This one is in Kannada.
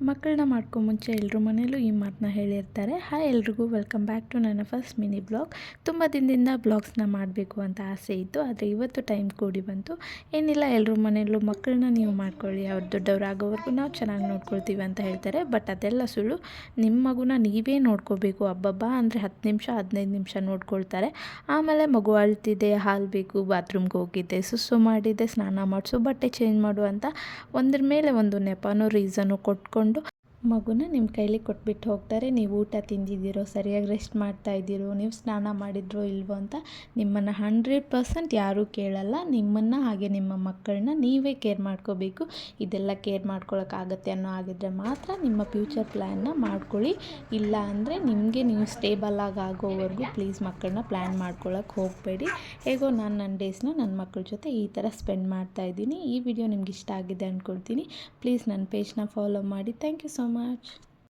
ಮಕ್ಕಳನ್ನ ಮಾಡ್ಕೊ ಮುಂಚೆ ಎಲ್ಲರೂ ಮನೇಲೂ ಈ ಮಾತನ್ನ ಹೇಳಿರ್ತಾರೆ. ಹಾಯ್ ಎಲ್ರಿಗೂ ವೆಲ್ಕಮ್ ಬ್ಯಾಕ್ ಟು ನನ್ನ ಫಸ್ಟ್ ಮಿನಿ ಬ್ಲಾಗ್ ತುಂಬ ದಿನದಿಂದ ಬ್ಲಾಗ್ಸ್ನ ಮಾಡಬೇಕು ಅಂತ ಆಸೆ ಇತ್ತು, ಆದರೆ ಇವತ್ತು ಟೈಮ್ ಕೂಡಿ ಬಂತು. ಏನಿಲ್ಲ ಎಲ್ಲರೂ ಮನೆಯಲ್ಲೂ ಮಕ್ಕಳನ್ನ ನೀವು ಮಾಡ್ಕೊಳ್ಳಿ. ಅವ್ರು ದೊಡ್ಡವರಾಗೋವರೆಗೂ ನಾವು ಚೆನ್ನಾಗಿ ನೋಡ್ಕೊಳ್ತೀವಿ ಅಂತ ಹೇಳ್ತಾರೆ. ಬಟ್ ಅದೆಲ್ಲ ಸುಳ್ಳು. ನಿಮ್ಮ ಮಗುನ ನೀವೇ ನೋಡ್ಕೋಬೇಕು. ಹಬ್ಬಬ್ಬ ಅಂದರೆ ಹತ್ತು ನಿಮಿಷ, ಹದಿನೈದು ನಿಮಿಷ ನೋಡ್ಕೊಳ್ತಾರೆ. ಆಮೇಲೆ ಮಗು ಅಳ್ತಿದೆ, ಹಾಲು ಬೇಕು, ಬಾತ್ರೂಮ್ಗೆ ಹೋಗಿದ್ದೆ ಸುಸ್ಸು ಮಾಡಿದೆ, ಸ್ನಾನ ಮಾಡಿಸು, ಬಟ್ಟೆ ಚೇಂಜ್ ಮಾಡು ಅಂತ ಒಂದ್ರ ಮೇಲೆ ಒಂದು ನೆಪನೋ ರೀಸನು ಕೊಟ್ಕೊಂಡು ಮಗುನ ನಿಮ್ಮ ಕೈಲಿ ಕೊಟ್ಬಿಟ್ಟು ಹೋಗ್ತಾರೆ. ನೀವು ಊಟ ತಿಂದಿದ್ದೀರೋ, ಸರಿಯಾಗಿ ರೆಸ್ಟ್ ಮಾಡ್ತಾ ಇದ್ದೀರೋ, ನೀವು ಸ್ನಾನ ಮಾಡಿದ್ರೋ ಇಲ್ವೋ ಅಂತ ನಿಮ್ಮನ್ನು ಹಂಡ್ರೆಡ್ ಪರ್ಸೆಂಟ್ ಯಾರೂ ಕೇಳಲ್ಲ. ನಿಮ್ಮನ್ನು ಹಾಗೆ ನಿಮ್ಮ ಮಕ್ಕಳನ್ನ ನೀವೇ ಕೇರ್ ಮಾಡ್ಕೋಬೇಕು. ಇದೆಲ್ಲ ಕೇರ್ ಮಾಡ್ಕೊಳ್ಳೋಕ್ಕಾಗತ್ತೆ ಅನ್ನೋ ಆಗಿದ್ರೆ ಮಾತ್ರ ನಿಮ್ಮ ಫ್ಯೂಚರ್ ಪ್ಲ್ಯಾನ್ನ ಮಾಡ್ಕೊಳ್ಳಿ. ಇಲ್ಲ ಅಂದರೆ ನಿಮಗೆ ನೀವು ಸ್ಟೇಬಲ್ ಆಗಿ ಆಗೋವರೆಗೂ ಪ್ಲೀಸ್ ಮಕ್ಕಳನ್ನ ಪ್ಲ್ಯಾನ್ ಮಾಡ್ಕೊಳ್ಳೋಕೆ ಹೋಗಬೇಡಿ. ಹೇಗೋ ನಾನು ನನ್ನ ಡೇಸ್ನ ನನ್ನ ಮಕ್ಕಳ ಜೊತೆ ಈ ಥರ ಸ್ಪೆಂಡ್ ಮಾಡ್ತಾ ಇದ್ದೀನಿ. ಈ ವಿಡಿಯೋ ನಿಮ್ಗೆ ಇಷ್ಟ ಆಗಿದೆ ಅಂದ್ಕೊಳ್ತೀನಿ ಪ್ಲೀಸ್ ನನ್ನ ಪೇಜ್ನ ಫಾಲೋ ಮಾಡಿ. Thank you so much.